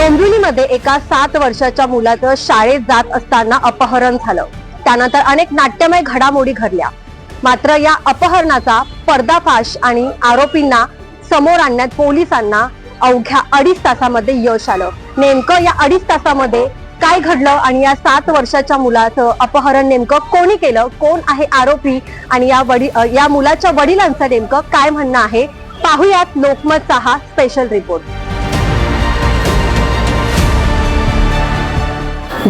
डोंबिवलीमध्ये एका सात वर्षाच्या मुलाचं शाळेत जात असताना अपहरण झालं. त्यानंतर अनेक नाट्यमय घडामोडी घडल्या. मात्र या अपहरणाचा पर्दाफाश आणि आरोपींना समोर आणण्यात पोलिसांना अवघ्या अडीच तासामध्ये यश आलं. नेमकं या अडीच तासामध्ये काय घडलं आणि या सात वर्षाच्या मुलाचं अपहरण नेमकं कोणी केलं? कोण आहे आरोपी? आणि या वडी या मुलाच्या वडिलांचं नेमकं काय म्हणणं आहे? पाहुयात लोकमतचा हा स्पेशल रिपोर्ट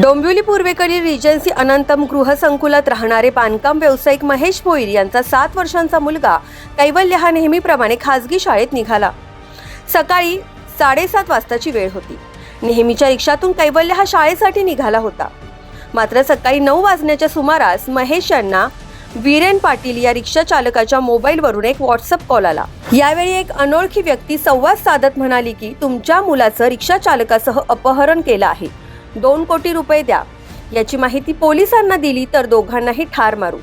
डोंबिवली पूर्वेकडील रिजन्सी अनंतम गृहसंकुलात राहणारे बांधकाम व्यावसायिक महेश भोईर यांचा सात वर्षांचा मुलगा कैवल्य हा नेहमीप्रमाणे खासगी शाळेत निघाला. सकाळी साडेसात वाजताची वेळ होती. नेहमीच्या रिक्षातून कैवल्य हा शाळेसाठी निघाला होता. मात्र सकाळी नऊ वाजण्याच्या सुमारास महेश यांना वीरेन पाटील या रिक्षा चालकाच्या मोबाईलवरून एक व्हॉट्सअप कॉल आला. यावेळी एक अनोळखी व्यक्ती संवाद साधत म्हणाली की तुमच्या मुलाचं रिक्षा चालकासह अपहरण केलं आहे. दोन कोटी रुपये द्या. याची माहिती पोलिसांना दिली तर दोघांनाही ठार मारू.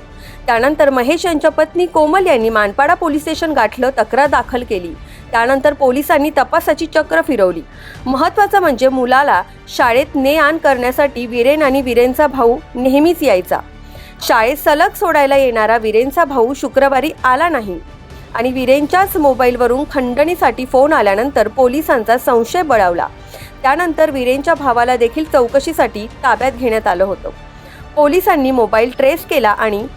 त्यानंतर महेश यांच्या पत्नी कोमल यांनी मानपाडा पोलीस स्टेशन गाठलं तक्रार दाखल केली. त्यानंतर पोलिसांनी तपासाची चक्र फिरवली. महत्त्वाचं म्हणजे मुलाला शाळेत ने आण करण्यासाठी विरेन आणि विरेनचा भाऊ नेहमीच यायचा. शाळेत सलग सोडायला येणारा विरेनचा भाऊ शुक्रवारी आला नाही. आणि विरेनच्याच मोबाईलवरून खंडणीसाठी फोन आल्यानंतर पोलिसांचा संशय बळावला. त्यानंतर वीरेंच्या भावाला देखील चौकशीसाठी ताब्यात घेण्यात आलं होतं. पोलिसांनी मोबाईल ट्रेस केला आणि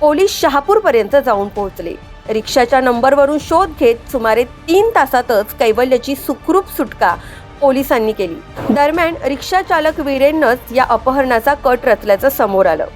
पोलीस शहापूरपर्यंत जाऊन पोहोचले. रिक्षाच्या नंबरवरून शोध घेत सुमारे तीन तासातच कैवल्याची सुखरूप सुटका पोलिसांनी केली. दरम्यान रिक्षा चालक या अपहरणाचा कट रचल्याचं समोर आलं.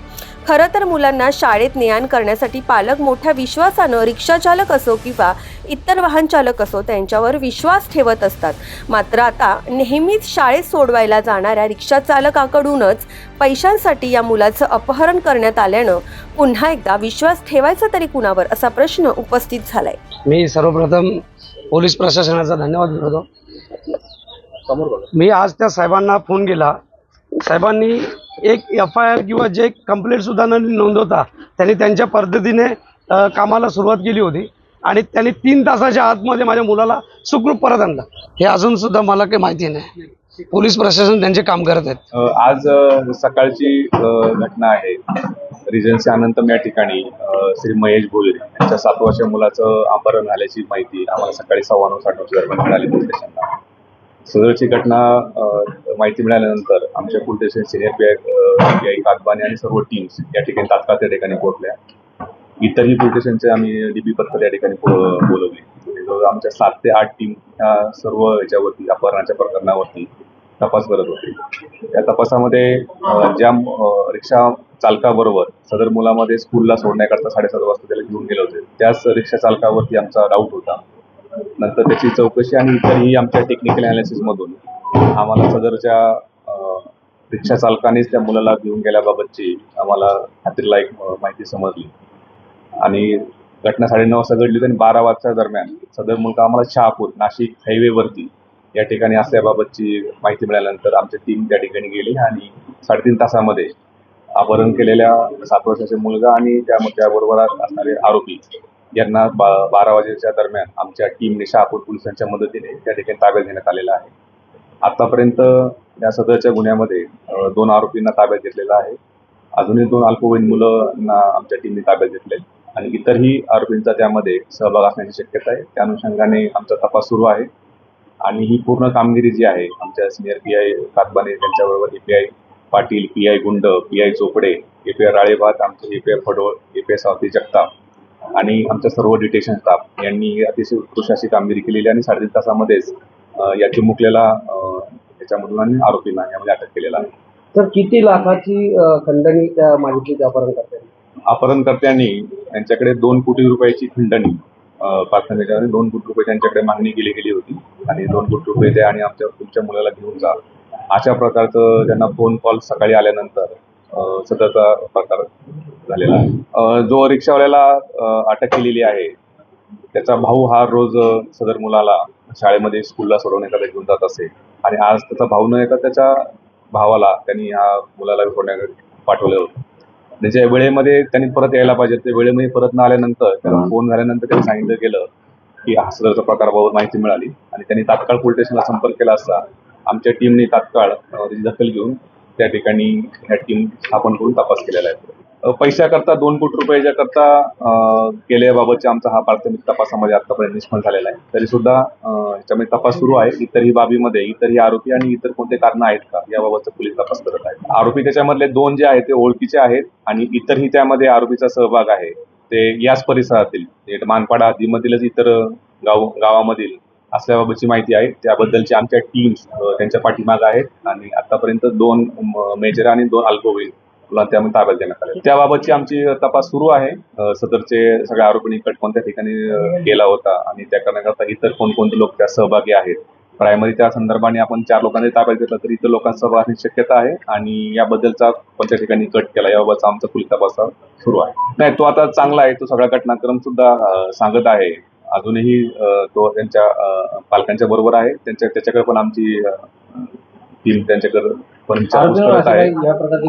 खरं तर मुलांना शाळेत ने-आण करण्यासाठी पालक मोठ्या विश्वासानं रिक्षाचालक असो किंवा इतर वाहन चालक असो त्यांच्यावर विश्वास ठेवत असतात. मात्र आता नेहमीच शाळेत सोडवायला जाणाऱ्या रिक्षा चालकाकडूनच पैशांसाठी या मुलाचं अपहरण करण्यात आल्यानं पुन्हा एकदा विश्वास ठेवायचा तरी कुणावर असा प्रश्न उपस्थित झालाय. मी सर्वप्रथम पोलीस प्रशासनाचा धन्यवाद करतो. मी आज त्या साहेबांना फोन केला. साहेबांनी एक एफ आय आर किंवा जे कंप्लेंटसुद्धा न नोंदवता त्यांनी त्यांच्या पद्धतीने कामाला सुरुवात केली होती. आणि त्यांनी तीन तासाच्या आतमध्ये माझ्या मुलाला सुखरूप परत आणलं. हे अजून सुद्धा मला काही माहिती नाही. पोलीस प्रशासन त्यांचे काम करत आहेत. आज सकाळची घटना आहे. रिजन्सी अनंतम या ठिकाणी श्री महेश भोले यांच्या सात वर्षीय मुलाचं अपहरण झाल्याची माहिती आम्हाला सकाळी सव्वा नऊ साठ दरम्यान मिळाली. पोलीस स्टेशनला सदरची घटना माहिती मिळाल्यानंतर आमच्या police senior P I P I कागबाने आणि सर्व टीम्स या ठिकाणी तात्काळ त्या ठिकाणी पोहोचल्या. इतरही पोलीस आम्ही डीबी पथक या ठिकाणी बोलवली. आमच्या सात ते आठ टीम ह्या सर्व याच्यावरती अपहरणाच्या प्रकरणावरती तपास करत होते. या तपासामध्ये ज्या रिक्षा चालकाबरोबर सदर मुलामध्ये स्कूलला सोडण्याकरता साडेसात वाजता त्याला घेऊन गेले होते त्याच रिक्षा चालकावरती आमचा डाऊट होता. नंतर त्याची चौकशी आणि इतरही आमच्या टेक्निकल अनालिसिसमधून आम्हाला सदरच्या रिक्षा चालकानेच त्या मुलाला घेऊन गेल्याबाबतची आम्हाला खात्रीलायक माहिती समजली. आणि घटना साडेनऊ वाजता घडली होती आणि बारा वाजता दरम्यान सदर मुलगा आम्हाला शहापूर नाशिक हायवेवरती या ठिकाणी असल्याबाबतची माहिती मिळाल्यानंतर आमची टीम त्या ठिकाणी गेली आणि साडेतीन तासामध्ये अपहरण केलेल्या सात वर्षाचे मुलगा आणि त्या त्याबरोबर असणारे आरोपी यांना बा बारा वाजेच्या दरम्यान आमच्या टीमने शहापूर पोलिसांच्या मदतीने त्या ठिकाणी ताब्यात घेण्यात आलेला आहे. आतापर्यंत या सदरच्या गुन्ह्यामध्ये दोन आरोपींना ताब्यात घेतलेला आहे. अजूनही दोन अल्पवयीन मुलांना आमच्या टीमने ताब्यात घेतले आणि इतरही आरोपींचा त्यामध्ये सहभाग असण्याची शक्यता आहे. त्या अनुषंगाने आमचा तपास सुरू आहे. आणि ही पूर्ण कामगिरी जी आहे आमच्या सिनियर पी आय कातबाने त्यांच्याबरोबर A P I Patil P I Gund P I Chopde A P I Ralebhat आमचे A P I Phadwal A P I Sawati Jagtap आणि आमच्या सर्व डिटेक्शन स्टाफ यांनी अतिशय उत्कृष्ट अशी कामगिरी केलेली आणि साडेतीन तासामध्येच या चिमुकलेला अ, त्याच्यामधून आणि आरोपींना यामध्ये अटक केलेला आहे. तर किती लाखाची खंडणी त्या करताना अपहरणकर्त्यांनी त्यांच्याकडे दोन कोटी रुपयाची खंडणी आणि दोन कोटी रुपये त्यांच्याकडे मागणी केली गेली होती. आणि दोन कोटी रुपये द्या आणि आमच्या तुमच्या मुलाला घेऊन जा. अशा प्रकारचं त्यांना फोन कॉल सकाळी आल्यानंतर सदरचा प्रकार झालेला जो रिक्षावाल्याला अटक केलेली आहे त्याचा भाऊ हा रोज सदर मुलाला शाळेमध्ये स्कूलला सोडवण्याकरता घेऊन जात असे. आणि आज त्याचा भाऊ न येता त्याच्या भावाला त्यांनी ह्या मुलाला सोडण्याकडे पाठवलं होतं. त्याच्या वेळेमध्ये त्यांनी परत यायला पाहिजे ते वेळेमध्ये परत न आल्यानंतर त्याला फोन झाल्यानंतर त्यांनी सांगितलं गेलं की हा सदरचा प्रकाराबाबत माहिती मिळाली. आणि त्यांनी तात्काळ पोलीस स्टेशनला संपर्क केला असता आमच्या टीमने तात्काळ त्याची दखल घेऊन त्या ठिकाणी ह्या टीम स्थापन करून तपास केलेला आहे. पैशाकरता दोन कोटी रुपयाच्या करता अ, आमचा हा प्राथमिक तपासामध्ये आतापर्यंत निष्फळ झालेला आहे. तरी सुद्धा याच्यामध्ये तपास सुरू आहे. इतरही बाबीमध्ये इतरही आरोपी आणि इतर कोणते कारण आहेत का याबाबतचा पोलीस तपास करत आहेत आरोपी त्याच्यामधले दोन जे आहेत ते ओळखीचे आहेत आणि इतरही त्यामध्ये आरोपीचा सहभाग आहे. ते याच परिसरातील मानपाडा हद्दीमधीलच इतर गाव गावामधील असल्याबाबतची माहिती आहे. त्याबद्दलची आमच्या टीम्स त्यांच्या पाठीमाग आहेत आणि आतापर्यंत दोन मेजर आणि दोन अल्पवयीन मुलांना त्यामध्ये ताब्यात देण्यात आले. त्याबाबतची आमची तपास सुरू आहे. सदरचे सगळ्या आरोपींनी कट कोणत्या ठिकाणी केला होता आणि त्या करण्याकरता इतर कोणकोणते लोक त्या सहभागी आहेत. प्रायमरी त्या संदर्भाने आपण चार लोकांनी ताब्यात घेतलं तर इतर लोकांचा सहभाग शक्यता आहे आणि याबद्दलचा कोणत्या ठिकाणी कट केला याबाबतचा आमचा पोलीस तपास सुरू आहे. नाही तो आता चांगला आहे. तो सगळा घटनाक्रम सुद्धा सांगत आहे. अजूनही तो त्यांच्या पालकांच्या बरोबर आहे. त्यांच्या त्याच्याकडे पण आमची टीम त्यांच्याकडे आहे?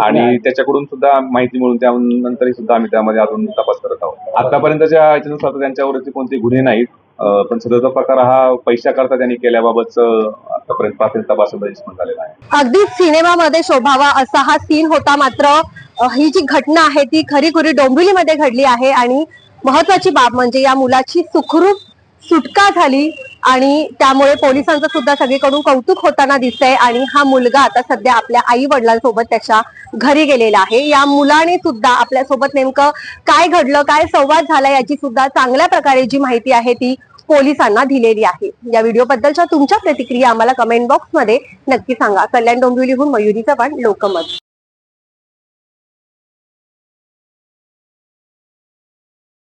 आणि त्याच्याकडून सुद्धा माहिती मिळून त्यानंतरही सुद्धा आम्ही त्यामध्ये अजून तपास करत आहोत. आतापर्यंतच्या याच्यानुसार तर त्यांच्यावरती कोणते गुन्हे नाहीत पण सदरचा प्रकार हा पैशाकरता त्यांनी केल्याबाबतच आतापर्यंत प्राथमिक निष्पन्न झालेला आहे. अगदी सिनेमामध्ये शोभावा असा हा सीन होता मात्र ही जी घटना आहे ती खरी खुरी डोंबिवलीमध्ये घडली आहे आणि महत्वाची बाब म्हणजे या मुलाची सुखरूप सुटका झाली. आणि त्यामुळे पोलिसांचं सुद्धा सगळीकडून कौतुक होताना दिसतंय आणि हा मुलगा आता सध्या आपल्या आई वडिलांसोबत त्याच्या घरी गेलेला आहे. या मुलाने सुद्धा आपल्यासोबत नेमकं काय घडलं काय संवाद झाला याची सुद्धा चांगल्या प्रकारे जी माहिती आहे ती पोलिसांना दिलेली आहे. या व्हिडिओ बद्दलच्या तुमच्या प्रतिक्रिया आम्हाला कमेंट बॉक्समध्ये नक्की सांगा. कल्याण डोंबिवलीहून मयुरी चव्हाण लोकमत.